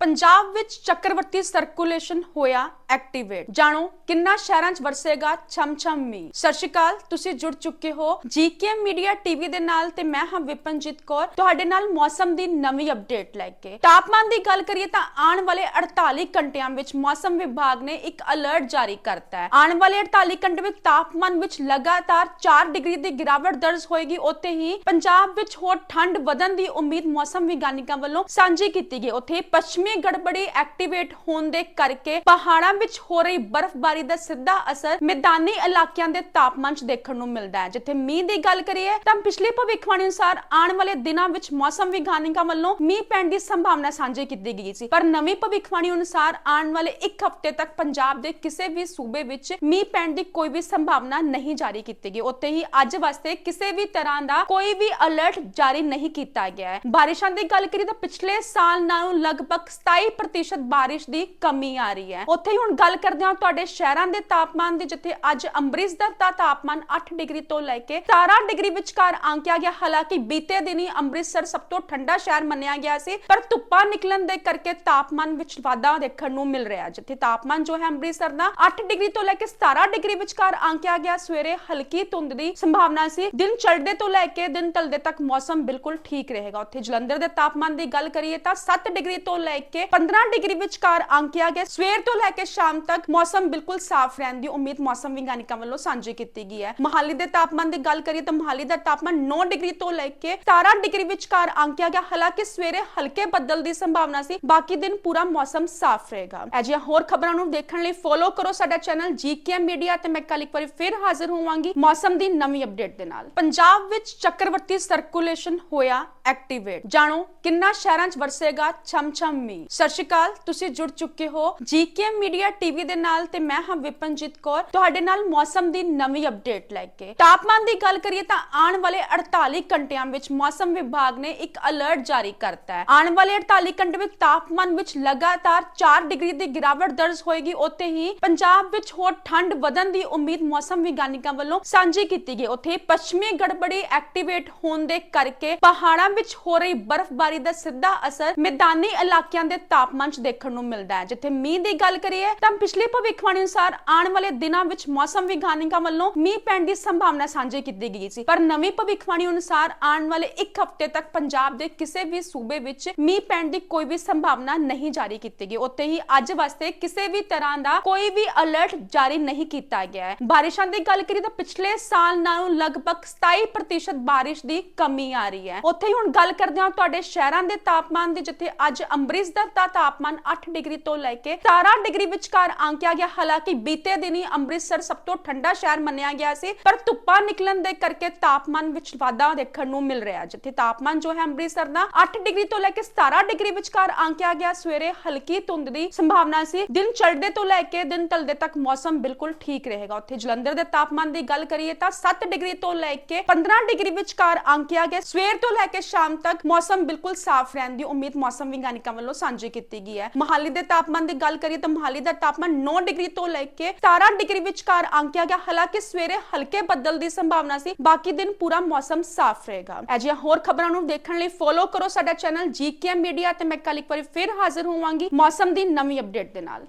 ਪੰਜਾਬ ਵਿੱਚ ਚੱਕਰਵਰਤੀ ਸਰਕੂਲੇਸ਼ਨ ਹੋਇਆ। ਐਕਟੀਵੇਟ ਜਾਣੋ, ਕਿੰਨਾ ਸ਼ਹਿਰਾਂ 'ਚ ਵਰਸੇਗਾ ਛਮ-ਛਮ ਮੀ ਸਤਿ ਸ਼੍ਰੀ ਅਕਾਲ, ਤੁਸੀਂ ਜੁੜ ਚੁੱਕੇ ਹੋ ਜੀਕੇਐਮ ਮੀਡੀਆ ਟੀਵੀ ਦੇ ਨਾਲ ਤੇ ਮੈਂ ਹਾਂ ਵਿਪਨਜੀਤ ਕੌਰ, ਤੁਹਾਡੇ ਨਾਲ ਮੌਸਮ ਦੀ ਨਵੀਂ ਅਪਡੇਟ ਲੈ ਕੇ। ਤਾਪਮਾਨ ਦੀ ਗੱਲ ਕਰੀਏ ਤਾਂ ਆਉਣ ਵਾਲੇ 48 ਘੰਟਿਆਂ ਵਿੱਚ ਮੌਸਮ ਵਿਭਾਗ ਨੇ ਇੱਕ ਅਲਰਟ ਜਾਰੀ ਕਰਤਾ ਹੈ। ਆਉਣ ਵਾਲੇ 48 ਘੰਟੇ ਵਿੱਚ ਤਾਪਮਾਨ ਵਿੱਚ ਲਗਾਤਾਰ 4 ਡਿਗਰੀ ਦੀ ਗਿਰਾਵਟ ਦਰਜ ਹੋਏਗੀ, ਉੱਥੇ ਹੀ ਪੰਜਾਬ ਵਿੱਚ ਹੋਰ ਠੰਡ ਵਧਣ ਦੀ ਉਮੀਦ ਮੌਸਮ ਵਿਗਿਆਨੀਆਂ ਵੱਲੋਂ ਸਾਂਝੀ ਕੀਤੀ ਗਈ। ਉੱਥੇ ਪੱਛਮੀ ਗੜਬੜੀ ਐਕਟੀਵੇਟ ਹੋਣ ਦੇ ਕਰਕੇ ਪਹਾੜਾਂ ਵਿੱਚ ਹੋ ਰਹੀ ਬਰਫ਼ਬਾਰੀ ਦਾ ਸਿੱਧਾ ਅਸਰ ਮੈਦਾਨੀ ਇਲਾਕਿਆਂ ਦੇ ਤਾਪਮਾਨ 'ਚ ਦੇਖਣ ਨੂੰ ਮਿਲਦਾ ਹੈ। ਜਿੱਥੇ ਮੀਂਹ ਦੀ ਗੱਲ ਕਰੀਏ ਤਾਂ ਪਿਛਲੀ ਭਵਿੱਖਬਾਣੀ ਅਨੁਸਾਰ ਆਉਣ ਵਾਲੇ ਦਿਨਾਂ ਵਿੱਚ ਮੌਸਮ ਵਿਗਿਆਨੀਆਂ ਵੱਲੋਂ ਮੀਂਹ ਪੈਣ ਦੀ ਸੰਭਾਵਨਾ ਸਾਂਝੀ ਕੀਤੀ ਗਈ ਸੀ। ਪਰ ਨਵੀਂ ਭਵਿੱਖਬਾਣੀ ਅਨੁਸਾਰ ਆਉਣ ਵਾਲੇ ਇੱਕ ਹਫ਼ਤੇ ਤੱਕ ਪੰਜਾਬ ਦੇ ਕਿਸੇ ਵੀ ਸੂਬੇ ਵਿੱਚ ਮੀਂਹ ਪੈਣ ਦੀ ਕੋਈ ਵੀ ਸੰਭਾਵਨਾ ਨਹੀਂ ਜਾਰੀ ਕੀਤੀ ਗਈ। ਉੱਥੇ ਹੀ ਅੱਜ ਵਾਸਤੇ ਕਿਸੇ ਵੀ ਤਰ੍ਹਾਂ ਦਾ ਕੋਈ ਵੀ ਅਲਰਟ ਜਾਰੀ ਨਹੀਂ ਕੀਤਾ ਗਿਆ ਹੈ। ਬਾਰਿਸ਼ਾਂ ਦੀ ਗੱਲ ਕਰੀਏ ਤਾਂ ਪਿਛਲੇ ਸਾਲ ਨਾਲੋਂ ਲਗਭਗ 27% ਬਾਰਿਸ਼ ਦੀ ਕਮੀ ਆ ਰਹੀ ਹੈ। ਉੱਥੇ ਹੀ ਹੁਣ ਗੱਲ ਕਰਦੇ ਹਾਂ ਤੁਹਾਡੇ ਸ਼ਹਿਰਾਂ ਦੇ ਤਾਪਮਾਨ ਦੀ, ਜਿੱਥੇ ਅੱਜ ਅੰਮ੍ਰਿਤਸਰ ਦਾ ਤਾਪਮਾਨ 8 ਡਿਗਰੀ ਤੋਂ ਲੈ ਕੇ 17 ਡਿਗਰੀ ਵਿਚਕਾਰ ਆਂਕਿਆ ਗਿਆ। ਹਾਲਾਂਕਿ ਬੀਤੇ ਦਿਨੀ ਅੰਮ੍ਰਿਤਸਰ ਸਭ ਤੋਂ ਠੰਡਾ ਸ਼ਹਿਰ ਮੰਨਿਆ ਗਿਆ ਸੀ, ਪਰ ਧੁੱਪਾਂ ਨਿਕਲਣ ਦੇ ਕਰਕੇ ਤਾਪਮਾਨ ਵਿੱਚ ਵਾਧਾ ਦੇਖਣ ਨੂੰ ਮਿਲ ਰਿਹਾ ਜਿੱਥੇ ਤਾਪਮਾਨ ਜੋ ਹੈ ਅੰਮ੍ਰਿਤਸਰ ਦਾ 8 ਡਿਗਰੀ ਤੋਂ ਲੈ ਕੇ 17 ਡਿਗਰੀ ਵਿਚਕਾਰ ਆਂਕਿਆ ਗਿਆ। ਸਵੇਰੇ ਹਲਕੀ ਧੁੰਦ ਦੀ ਸੰਭਾਵਨਾ ਸੀ। ਦਿਨ ਚੜ੍ਹਦੇ ਤੋਂ ਲੈ ਕੇ ਦਿਨ ਢਲਦੇ ਤੱਕ ਮੌਸਮ ਬਿਲਕੁਲ ਠੀਕ ਰਹੇਗਾ। ਉੱਥੇ ਜਲੰਧਰ ਦੇ ਤਾਪਮਾਨ ਦੀ ਗੱਲ ਕਰੀਏ ਤਾਂ 7 ਡਿਗਰੀ ਤੋਂ ਲੈ ਕੇ 15 ਡਿਗਰੀ ਵਿਚਕਾਰ ਆਂਕਿਆ ਗਿਆ। ਸਵੇਰ ਤੋਂ ਲੈ ਕੇ ਸ਼ਾਮ ਤੱਕ ਮੌਸਮ ਬਿਲਕੁਲ ਸਾਫ਼ ਰਹਿਣ ਦੀ ਉਮੀਦ ਮੌਸਮ ਵਿਗਿਆਨੀਆਂ ਵੱਲੋਂ ਸਾਂਝੀ ਕੀਤੀ ਗਈ ਹੈ। ਮੋਹਾਲੀ ਦੇ ਤਾਪਮਾਨ ਦੀ ਗੱਲ ਕਰੀਏ ਤਾਂ ਮੋਹਾਲੀ ਦਾ ਤਾਪਮਾਨ 9 ਡਿਗਰੀ ਤੋਂ ਲੈ ਕੇ 17 ਡਿਗਰੀ ਵਿਚਕਾਰ ਆਂਕਿਆ ਗਿਆ। ਹਾਲਾਂਕਿ ਸਵੇਰੇ ਹਲਕੇ ਬੱਦਲ ਦੀ ਸੰਭਾਵਨਾ ਸੀ, ਬਾਕੀ ਦਿਨ ਪੂਰਾ ਮੌਸਮ ਸਾਫ਼ ਰਹੇਗਾ। ਅਜਿਹੀਆਂ ਹੋਰ ਖਬਰਾਂ ਨੂੰ ਦੇਖਣ ਲਈ ਫੋਲੋ ਕਰੋ ਸਾਡਾ ਚੈਨਲ ਜੀਕੇਐਮ ਮੀਡੀਆ ਤੇ ਮੈਂ ਕੱਲ ਇੱਕ ਵਾਰੀ ਫਿਰ ਹਾਜ਼ਰ ਹੋਵਾਂਗੀ ਮੌਸਮ ਦੀ ਨਵੀਂ ਅਪਡੇਟ ਦੇ ਨਾਲ। ਪੰਜਾਬ ਵਿੱਚ ਚੱਕਰਵਰਤੀ ਸਰਕੂਲੇਸ਼ਨ ਹੋਇਆ ਐਕਟੀਵੇਟ ਜਾਣੋ ਕਿੰਨਾ ਸ਼ਹਿਰਾਂ 'ਚ ਵਰਸੇਗਾ ਛਮ-ਛਮ। ਮੀਂਹ ਸਤਿ ਸ਼੍ਰੀ ਅਕਾਲ, ਤੁਸੀਂ ਜੁੜ ਚੁੱਕੇ ਹੋ ਜੀਕੇਐਮ ਮੀਡੀਆ ਟੀਵੀ ਦੇ ਨਾਲ ਤੇ ਮੈਂ ਹਾਂ ਵਿਪਨਜੀਤ ਕੌਰ। ਤੁਹਾਡੇ ਨਾਲ ਮੌਸਮ ਦੀ ਨਵੀਂ ਅਪਡੇਟ ਲੈ ਕੇ। ਤਾਪਮਾਨ ਦੀ ਗੱਲ ਕਰੀਏ ਤਾਂ ਆਉਣ ਵਾਲੇ 48 ਘੰਟਿਆਂ ਵਿੱਚ ਮੌਸਮ ਵਿਭਾਗ ਨੇ ਇੱਕ ਅਲਰਟ ਜਾਰੀ ਕਰਤਾ ਹੈ। ਆਉਣ ਵਾਲੇ 48 ਘੰਟੇ ਵਿੱਚ ਤਾਪਮਾਨ ਵਿੱਚ ਲਗਾਤਾਰ 4 ਡਿਗਰੀ ਦੀ ਗਿਰਾਵਟ ਦਰਜ ਹੋਏਗੀ। ਉੱਥੇ ਹੀ ਪੰਜਾਬ ਵਿੱਚ ਹੋਰ ਠੰਡ ਵਧਣ ਦੀ ਉਮੀਦ ਮੌਸਮ ਵਿਗਿਆਨੀਆਂ ਵੱਲੋਂ ਸਾਂਝੀ ਕੀਤੀ ਗਈ। ਉੱਥੇ ਪੱਛਮੀ ਗੜਬੜੀ ਐਕਟੀਵੇਟ ਹੋਣ ਦੇ ਕਰਕੇ ਪਹਾੜਾਂ ਵਿੱਚ ਹੋ ਰਹੀ ਬਰਫ਼ਬਾਰੀ ਦਾ ਸਿੱਧਾ ਅਸਰ ਮੈਦਾਨੀ ਇਲਾਕਿਆਂ ਦੇ ਤਾਪਮਾਨ 'ਚ ਦੇਖਣ ਨੂੰ ਮਿਲਦਾ ਹੈ। ਜਿੱਥੇ ਮੀਂਹ ਦੀ ਗੱਲ ਕਰੀਏ ਤਾਂ ਪਿਛਲੀ ਭਵਿੱਖਬਾਣੀ ਅਨੁਸਾਰ ਆਉਣ ਵਾਲੇ ਦਿਨਾਂ ਵਿੱਚ ਮੌਸਮ ਵਿਗਿਆਨੀਆਂ ਵੱਲੋਂ ਮੀਂਹ ਪੈਣ ਦੀ ਸੰਭਾਵਨਾ ਸਾਂਝੀ ਕੀਤੀ ਗਈ ਸੀ। ਪਰ ਨਵੀਂ ਭਵਿੱਖਬਾਣੀ ਅਨੁਸਾਰ ਆਉਣ ਵਾਲੇ ਇੱਕ ਹਫ਼ਤੇ ਤੱਕ ਪੰਜਾਬ ਦੇ ਕਿਸੇ ਵੀ ਸੂਬੇ ਵਿੱਚ ਮੀਂਹ ਪੈਣ ਦੀ ਕੋਈ ਵੀ ਸੰਭਾਵਨਾ ਨਹੀਂ ਜਾਰੀ ਕੀਤੀ ਗਈ। ਉੱਥੇ ਹੀ ਅੱਜ ਵਾਸਤੇ ਕਿਸੇ ਵੀ ਤਰ੍ਹਾਂ ਦਾ ਕੋਈ ਵੀ ਅਲਰਟ ਜਾਰੀ ਨਹੀਂ ਕੀਤਾ ਗਿਆ ਹੈ। ਬਾਰਿਸ਼ਾਂ ਦੀ ਗੱਲ ਕਰੀਏ ਤਾਂ ਪਿਛਲੇ ਸਾਲ ਨਾਲੋਂ ਲਗਭਗ 27% ਬਾਰਿਸ਼ ਦੀ ਕਮੀ ਆ ਰਹੀ ਹੈ। ਉੱਥੇ ਹੀ ਹੁਣ ਗੱਲ ਕਰਦੇ ਹਾਂ ਤੁਹਾਡੇ ਸ਼ਹਿਰਾਂ ਦੇ ਤਾਪਮਾਨ ਦੀ, ਜਿੱਥੇ ਅੱਜ ਅੰਮ੍ਰਿਤਸਰ ਦਾ ਤਾਪਮਾਨ 8 ਡਿਗਰੀ ਤੋਂ ਲੈ ਕੇ 17 ਡਿਗਰੀ ਵਿੱਚ ਵਿਚਕਾਰ ਆਂਕਿਆ ਗਿਆ। ਹਾਲਾਂਕਿ ਬੀਤੇ ਦਿਨੀ ਅੰਮ੍ਰਿਤਸਰ ਸਭ ਤੋਂ ਠੰਡਾ ਸ਼ਹਿਰ ਮੰਨਿਆ ਗਿਆ ਸੀ, ਪਰ ਧੁੱਪਾਂ ਨਿਕਲਣ ਦੇ ਕਰਕੇ ਤਾਪਮਾਨ ਵਿੱਚ ਵਾਧਾ ਦੇਖਣ ਨੂੰ ਮਿਲ ਰਿਹਾ ਜਿੱਥੇ ਤਾਪਮਾਨ ਜੋ ਹੈ ਅੰਮ੍ਰਿਤਸਰ ਦਾ 8 ਡਿਗਰੀ ਤੋਂ ਲੈ ਕੇ 17 ਡਿਗਰੀ ਵਿਚਕਾਰ ਆਂਕਿਆ ਗਿਆ, ਸਵੇਰੇ ਹਲਕੀ ਧੁੰਦ ਦੀ ਸੰਭਾਵਨਾ ਸੀ। ਦਿਨ ਚੜ੍ਹਦੇ ਤੋਂ ਲੈ ਕੇ ਦਿਨ ਢਲਦੇ ਤੱਕ ਮੌਸਮ ਬਿਲਕੁਲ ਠੀਕ ਰਹੇਗਾ। ਉੱਥੇ ਜਲੰਧਰ ਦੇ ਤਾਪਮਾਨ ਦੀ ਗੱਲ ਕਰੀਏ ਤਾਂ 7 ਡਿਗਰੀ ਤੋਂ ਲੈ ਕੇ 15 ਡਿਗਰੀ ਵਿਚਕਾਰ ਆਂਕਿਆ ਗਿਆ। ਸਵੇਰ ਤੋਂ ਲੈ ਕੇ ਸ਼ਾਮ ਤੱਕ ਮੌਸਮ ਬਿਲਕੁਲ ਸਾਫ਼ ਰਹਿਣ ਦੀ ਉਮੀਦ ਮੌਸਮ ਵਿਗਿਆਨੀਆਂ ਵੱਲੋਂ ਸਾਂਝੀ ਕੀਤੀ ਗਈ ਹੈ। ਮੋਹਾਲੀ ਦੇ ਤਾਪਮਾਨ ਦੀ ਗੱਲ ਕਰੀਏ ਤਾਂ ਮੋਹਾਲੀ ਦਾ ਤਾਪਮਾਨ 9 ਡਿਗਰੀ ਤੋਂ ਲੈ ਕੇ 17 ਡਿਗਰੀ ਵਿਚਕਾਰ ਆਂਕਿਆ ਗਿਆ। ਹਾਲਾਂਕਿ ਸਵੇਰੇ ਹਲਕੇ ਬੱਦਲ ਦੀ ਸੰਭਾਵਨਾ ਸੀ। ਬਾਕੀ ਦਿਨ ਪੂਰਾ ਮੌਸਮ ਸਾਫ਼ ਰਹੇਗਾ। ਅਜਿਹੀਆਂ ਹੋਰ ਖਬਰਾਂ ਨੂੰ ਦੇਖਣ ਲਈ ਫੋਲੋ ਕਰੋ ਸਾਡਾ ਚੈਨਲ ਜੀਕੇਐਮ ਮੀਡੀਆ ਤੇ ਮੈਂ ਕੱਲ ਇੱਕ ਵਾਰੀ ਫਿਰ ਹਾਜ਼ਰ ਹੋਵਾਂਗੀ ਮੌਸਮ ਦੀ ਨਵੀਂ ਅਪਡੇਟ ਦੇ ਨਾਲ।